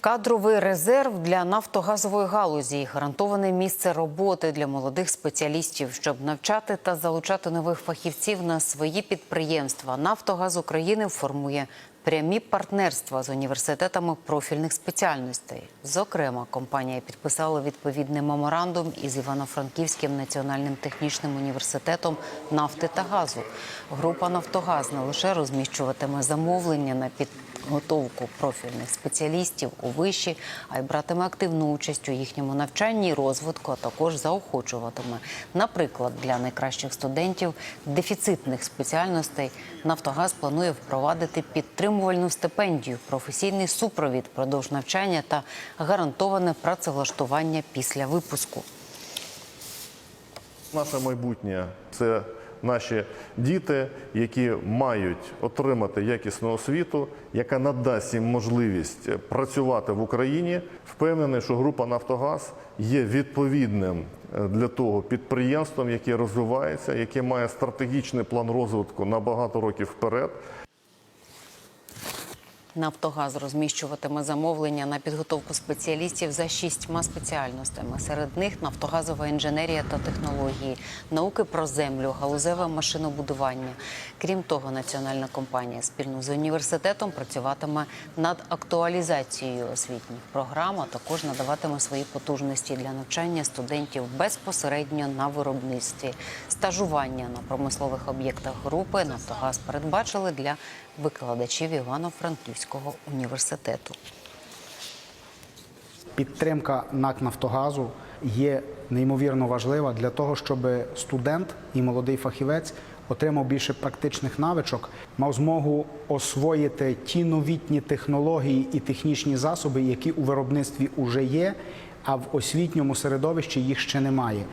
Кадровий резерв для нафтогазової галузі, гарантоване місце роботи для молодих спеціалістів, щоб навчати та залучати нових фахівців на свої підприємства. Нафтогаз України формує прямі партнерства з університетами профільних спеціальностей. Зокрема, компанія підписала відповідний меморандум із Івано-Франківським національним технічним університетом нафти та газу. Група Нафтогаз не лише розміщуватиме замовлення на підготовку профільних спеціалістів у виші, а й братиме активну участь у їхньому навчанні і розвитку, а також заохочуватиме. Наприклад, для найкращих студентів дефіцитних спеціальностей Нафтогаз планує впровадити підтримувальну стипендію, професійний супровід продовж навчання та гарантоване працевлаштування після випуску. Наше майбутнє це наші діти, які мають отримати якісну освіту, яка надасть їм можливість працювати в Україні. Впевнений, що група Нафтогаз є відповідним е, для того підприємством, яке розвивається, яке має стратегічний план розвитку на багато років вперед. Нафтогаз розміщуватиме замовлення на підготовку спеціалістів за шістьма спеціальностями. Серед них нафтогазова інженерія та технології, науки про землю, галузеве машинобудування. Крім того, національна компанія спільно з університетом працюватиме над актуалізацією освітніх програм, а також надаватиме свої потужності для навчання студентів безпосередньо на виробництві. Стажування на промислових об'єктах групи Нафтогаз передбачили для викладачів Івано-Франківського університету. Підтримка НАК Нафтогазу є неймовірно важлива для того, щоб студент і молодий фахівець отримав більше практичних навичок, мав змогу освоїти ті новітні технології і технічні засоби, які у виробництві вже є, а в освітньому середовищі їх ще немає.